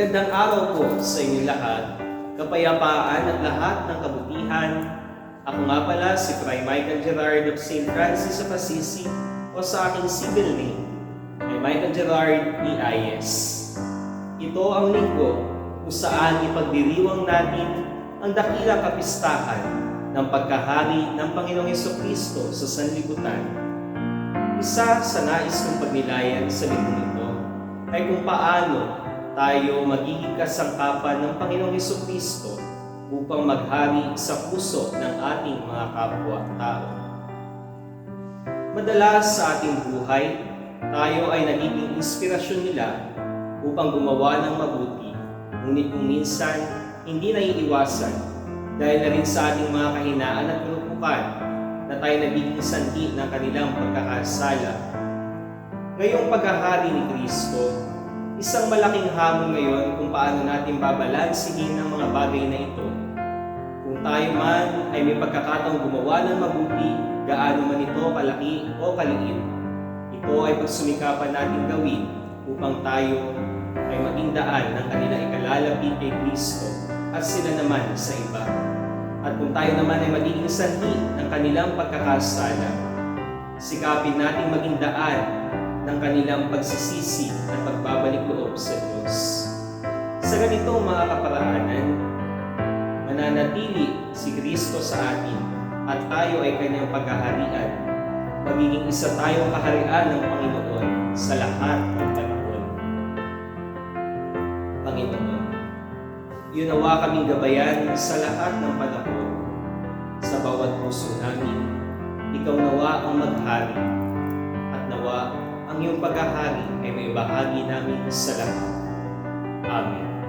Magandang araw po sa inyo lahat. Kapayapaan at lahat ng kabutihan. Ako nga pala si Fray Michael Gerard of St. Francis of Assisi o sa aking civil name ay Michael Gerard EIS. Ito ang linggo kung saan ipagdiriwang natin ang dakilang kapistahan ng pagkahari ng Panginoong Heso Kristo sa sanlibutan. Isa sa nais kong pagnilayan sa linggo ito ay kung paano tayo magiging kasangkapan ng Panginoong Heso Kristo upang maghari sa puso ng ating mga kapwa-tao. Madalas sa ating buhay, tayo ay nagiging inspirasyon nila upang gumawa ng mabuti, ngunit kung minsan hindi naiiwasan dahil na rin sa ating mga kahinaan at kalupukan na tayo nagiging sanhi ng kanilang pagkakasala. Ngayong paghahari ni Kristo, isang malaking hamon ngayon kung paano natin babalansihin ang mga bagay na ito. Kung tayo man ay may pagkakataong gumawa ng mabuti, gaano man ito kalaki o kaliit, ito ay pagsumikapan natin gawin upang tayo ay maging daan ng kanilang ikalalapit kay Kristo at sila naman sa iba. At kung tayo naman ay magiging sanhi ng kanilang pagkakasala, sikapin natin maging daan ng kanilang pagsisisi at pagbabalik ganito mga kaparaanan, mananatili si Kristo sa atin at tayo ay kanyang pagkaharian. Magiging isa tayong kaharian ng Panginoon sa lahat ng panahon. Panginoon, yunawa kaming gabayan sa lahat ng panahon. Sa bawat puso namin, ikaw nawa ang maghari at nawa ang iyong paghahari ay may bahagi namin sa lahat. Amen.